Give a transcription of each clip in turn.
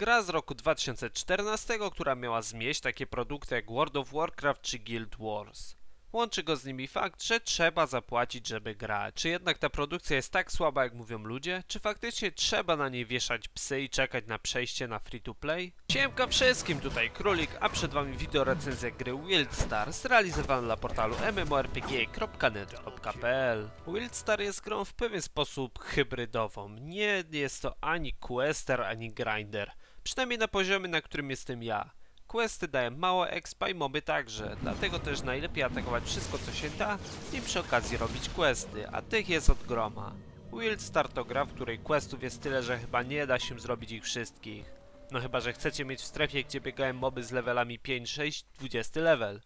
Gra z roku 2014, która miała zmieść takie produkty jak World of Warcraft czy Guild Wars. Łączy go z nimi fakt, że trzeba zapłacić, żeby grać. Czy jednak ta produkcja jest tak słaba, jak mówią ludzie? Czy faktycznie trzeba na niej wieszać psy i czekać na przejście na free to play? Siemka wszystkim, tutaj Królik, a przed wami wideo recenzja gry Wildstar zrealizowana dla portalu mmorpg.net.pl Wildstar jest grą w pewien sposób hybrydową. Nie jest to ani quester, ani grinder. Przynajmniej na poziomie, na którym jestem ja. Questy dają mało expa i moby także, dlatego też najlepiej atakować wszystko co się da i przy okazji robić questy, a tych jest od groma. Wildstar to gra, w której questów jest tyle, że chyba nie da się zrobić ich wszystkich. No chyba, że chcecie mieć w strefie, gdzie biegają moby z levelami 5, 6, 20 level.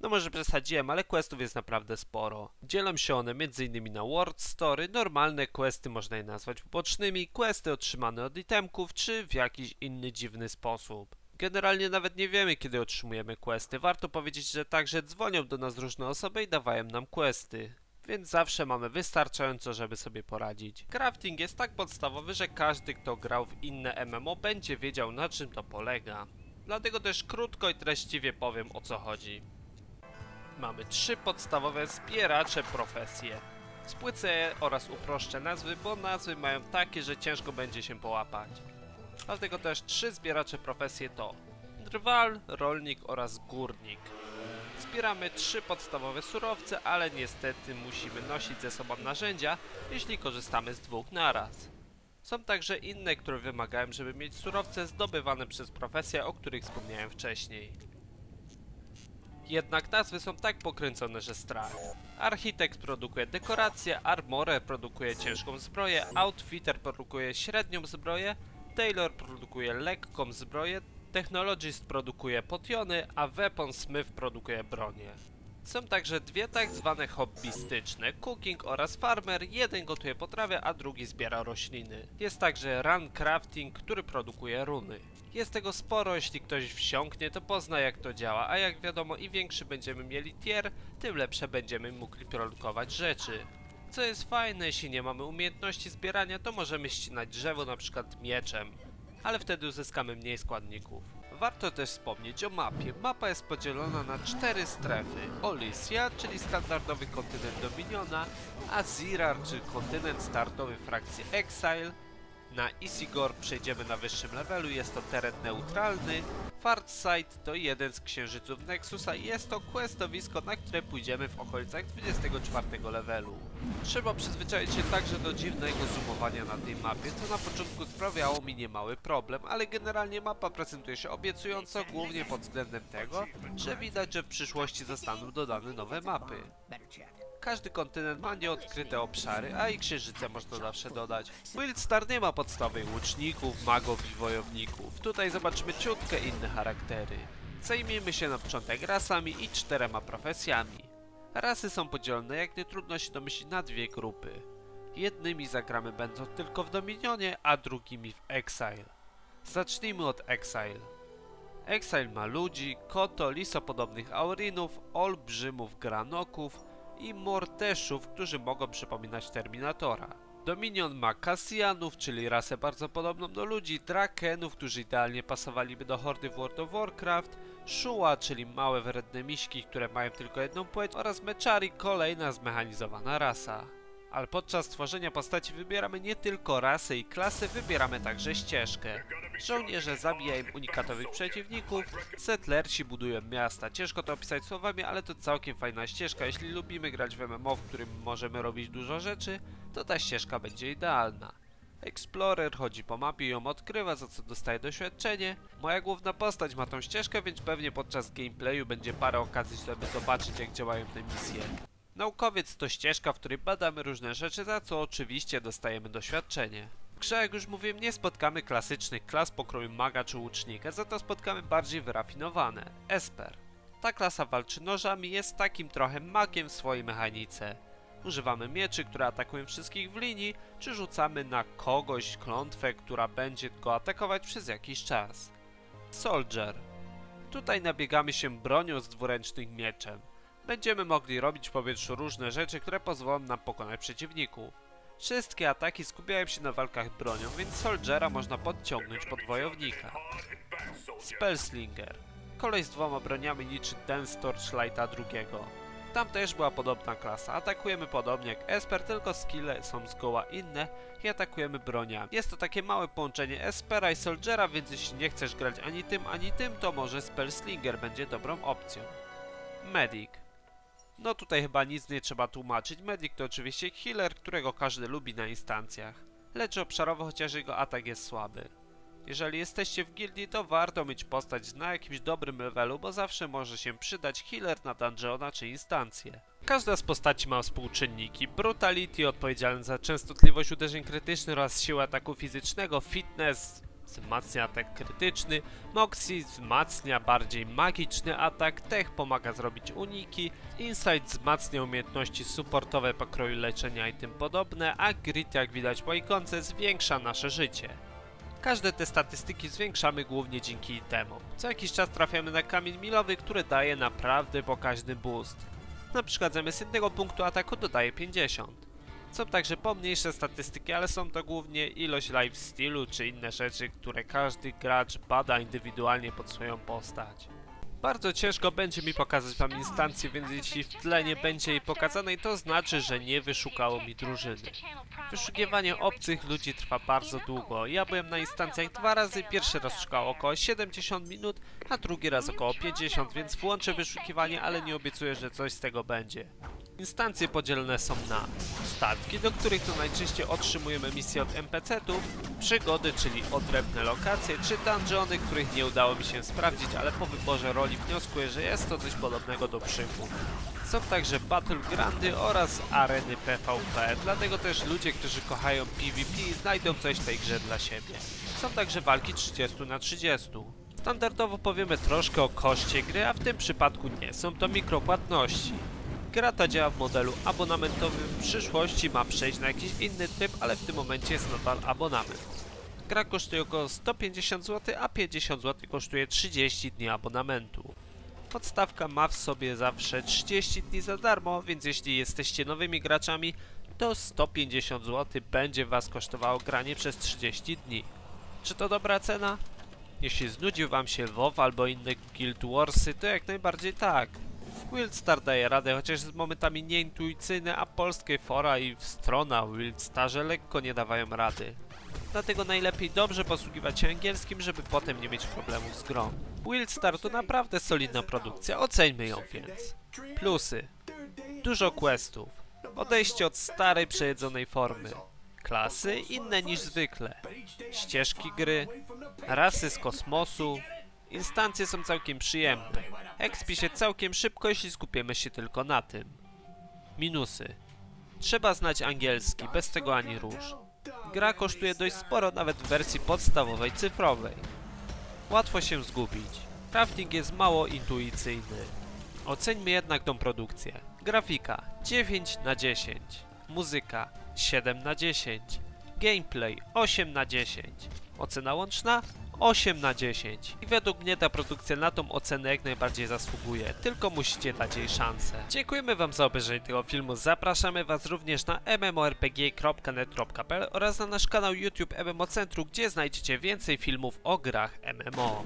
No może przesadziłem, ale questów jest naprawdę sporo. Dzielą się one m.in. na World Story, normalne questy można je nazwać pobocznymi, questy otrzymane od itemków, czy w jakiś inny dziwny sposób. Generalnie nawet nie wiemy, kiedy otrzymujemy questy. Warto powiedzieć, że także dzwonią do nas różne osoby i dawają nam questy. Więc zawsze mamy wystarczająco, żeby sobie poradzić. Crafting jest tak podstawowy, że każdy, kto grał w inne MMO, będzie wiedział na czym to polega. Dlatego też krótko i treściwie powiem o co chodzi. Mamy trzy podstawowe zbieracze profesje. Spłycę oraz uproszczę nazwy, bo nazwy mają takie, że ciężko będzie się połapać. Dlatego też trzy zbieracze profesje to drwal, rolnik oraz górnik. Zbieramy trzy podstawowe surowce, ale niestety musimy nosić ze sobą narzędzia, jeśli korzystamy z dwóch naraz. Są także inne, które wymagają, żeby mieć surowce zdobywane przez profesje, o których wspomniałem wcześniej. Jednak nazwy są tak pokręcone, że strach. Architekt produkuje dekoracje, Armorer produkuje ciężką zbroję, Outfitter produkuje średnią zbroję, Taylor produkuje lekką zbroję, Technologist produkuje potiony, a Weaponsmith produkuje bronię. Są także dwie tak zwane hobbystyczne, Cooking oraz Farmer, jeden gotuje potrawę, a drugi zbiera rośliny. Jest także Run Crafting, który produkuje runy. Jest tego sporo, jeśli ktoś wsiąknie, to pozna jak to działa, a jak wiadomo im większy będziemy mieli tier, tym lepsze będziemy mogli produkować rzeczy. Co jest fajne, jeśli nie mamy umiejętności zbierania, to możemy ścinać drzewo na przykład mieczem, ale wtedy uzyskamy mniej składników. Warto też wspomnieć o mapie. Mapa jest podzielona na cztery strefy. Olysia, czyli standardowy kontynent Dominiona, Azirar, czyli kontynent startowy frakcji Exile, na Isigor przejdziemy na wyższym levelu, jest to teren neutralny. Farsight to jeden z księżyców Nexusa i jest to questowisko, na które pójdziemy w okolicach 24 levelu. Trzeba przyzwyczaić się także do dziwnego zoomowania na tej mapie, co na początku sprawiało mi niemały problem, ale generalnie mapa prezentuje się obiecująco, głównie pod względem tego, że widać, że w przyszłości zostaną dodane nowe mapy. Każdy kontynent ma nieodkryte obszary, a i księżyce można zawsze dodać. Wildstar nie ma podstawowych łuczników, magów i wojowników. Tutaj zobaczymy ciutkę inne charaktery. Zajmijmy się na początek rasami i czterema profesjami. Rasy są podzielone, jak nie trudno się domyślić, na dwie grupy. Jednymi zagramy będąc tylko w Dominionie, a drugimi w Exile. Zacznijmy od Exile. Exile ma ludzi, koto, lisopodobnych aurinów, olbrzymów granoków, i morteszów, którzy mogą przypominać Terminatora. Dominion ma Cassianów, czyli rasę bardzo podobną do ludzi, Drakenów, którzy idealnie pasowaliby do hordy w World of Warcraft, Shua, czyli małe wredne miśki, które mają tylko jedną płeć oraz Mechari, kolejna zmechanizowana rasa ale podczas tworzenia postaci wybieramy nie tylko rasę i klasę, wybieramy także ścieżkę. Żołnierze zabijają unikatowych przeciwników, settlersi budują miasta. Ciężko to opisać słowami, ale to całkiem fajna ścieżka. Jeśli lubimy grać w MMO, w którym możemy robić dużo rzeczy, to ta ścieżka będzie idealna. Explorer chodzi po mapie i ją odkrywa, za co dostaje doświadczenie. Moja główna postać ma tą ścieżkę, więc pewnie podczas gameplayu będzie parę okazji, żeby zobaczyć jak działają te misje. Naukowiec to ścieżka, w której badamy różne rzeczy, za co oczywiście dostajemy doświadczenie. W grze, jak już mówiłem, nie spotkamy klasycznych klas pokroju maga czy łucznika, za to spotkamy bardziej wyrafinowane. Esper. Ta klasa walczy nożami, jest takim trochę magiem w swojej mechanice. Używamy mieczy, które atakują wszystkich w linii, czy rzucamy na kogoś klątwę, która będzie go atakować przez jakiś czas. Soldier. Tutaj nabiegamy się bronią z dwuręcznym mieczem. Będziemy mogli robić w powietrzu różne rzeczy, które pozwolą nam pokonać przeciwników. Wszystkie ataki skupiają się na walkach bronią, więc Soldiera można podciągnąć pod wojownika. Spellslinger. Kolej z dwoma broniami niczy Dance Torchlighta drugiego. Tam też była podobna klasa. Atakujemy podobnie jak Esper, tylko skille są zgoła inne i atakujemy broniami. Jest to takie małe połączenie Espera i Soldiera, więc jeśli nie chcesz grać ani tym, ani tym, to może Spellslinger będzie dobrą opcją. Medic. No tutaj chyba nic nie trzeba tłumaczyć. Medic to oczywiście healer, którego każdy lubi na instancjach. Leczy obszarowo, chociaż jego atak jest słaby. Jeżeli jesteście w gildii, to warto mieć postać na jakimś dobrym levelu, bo zawsze może się przydać healer na dungeona czy instancję. Każda z postaci ma współczynniki. Brutality odpowiedzialny za częstotliwość uderzeń krytycznych oraz siłę ataku fizycznego, fitness wzmacnia atak krytyczny, Moxie wzmacnia bardziej magiczny atak, Tech pomaga zrobić uniki, Insight wzmacnia umiejętności supportowe pokroju leczenia i tym podobne, a Grit jak widać po ikonce zwiększa nasze życie. Każde te statystyki zwiększamy głównie dzięki itemom. Co jakiś czas trafiamy na kamień milowy, który daje naprawdę pokaźny boost. Na przykład zamiast jednego punktu ataku dodaje 50. Są także pomniejsze statystyki, ale są to głównie ilość lifestylu czy inne rzeczy, które każdy gracz bada indywidualnie pod swoją postać. Bardzo ciężko będzie mi pokazać wam instancję, więc jeśli w tle nie będzie jej pokazanej, to znaczy, że nie wyszukało mi drużyny. Wyszukiwanie obcych ludzi trwa bardzo długo. Ja byłem na instancjach dwa razy, pierwszy raz szukało około 70 minut, a drugi raz około 50, więc włączę wyszukiwanie, ale nie obiecuję, że coś z tego będzie. Instancje podzielone są na statki, do których to najczęściej otrzymujemy misje od NPC-ów, przygody, czyli odrębne lokacje, czy dungeony, których nie udało mi się sprawdzić, ale po wyborze roli wnioskuję, że jest to coś podobnego do przyków. Są także Battlegrandy oraz areny PvP, dlatego też ludzie, którzy kochają PvP znajdą coś w tej grze dla siebie. Są także walki 30 na 30. Standardowo powiemy troszkę o koszcie gry, a w tym przypadku nie, są to mikropłatności. Gra ta działa w modelu abonamentowym, w przyszłości ma przejść na jakiś inny typ, ale w tym momencie jest nadal abonament. Gra kosztuje około 150 zł, a 50 zł kosztuje 30 dni abonamentu. Podstawka ma w sobie zawsze 30 dni za darmo, więc jeśli jesteście nowymi graczami, to 150 zł będzie was kosztowało granie przez 30 dni. Czy to dobra cena? Jeśli znudził wam się WoW albo inne Guild Warsy, to jak najbardziej tak. Wildstar daje radę, chociaż jest momentami nieintuicyjny, a polskie fora i strona Wildstarze lekko nie dawają rady. Dlatego najlepiej dobrze posługiwać się angielskim, żeby potem nie mieć problemów z grą. Wildstar to naprawdę solidna produkcja, oceńmy ją więc. Plusy. Dużo questów. Odejście od starej, przejedzonej formy. Klasy inne niż zwykle. Ścieżki gry. Rasy z kosmosu. Instancje są całkiem przyjemne. Expi się całkiem szybko, jeśli skupimy się tylko na tym. Minusy. Trzeba znać angielski, bez tego ani rusz. Gra kosztuje dość sporo, nawet w wersji podstawowej cyfrowej. Łatwo się zgubić. Crafting jest mało intuicyjny. Oceńmy jednak tą produkcję. Grafika 9 na 10. Muzyka 7 na 10. Gameplay 8 na 10. Ocena łączna 8 na 10. I według mnie ta produkcja na tą ocenę jak najbardziej zasługuje, tylko musicie dać jej szansę. Dziękujemy wam za obejrzenie tego filmu, zapraszamy was również na mmorpg.net.pl oraz na nasz kanał YouTube MMO Centrum, gdzie znajdziecie więcej filmów o grach MMO.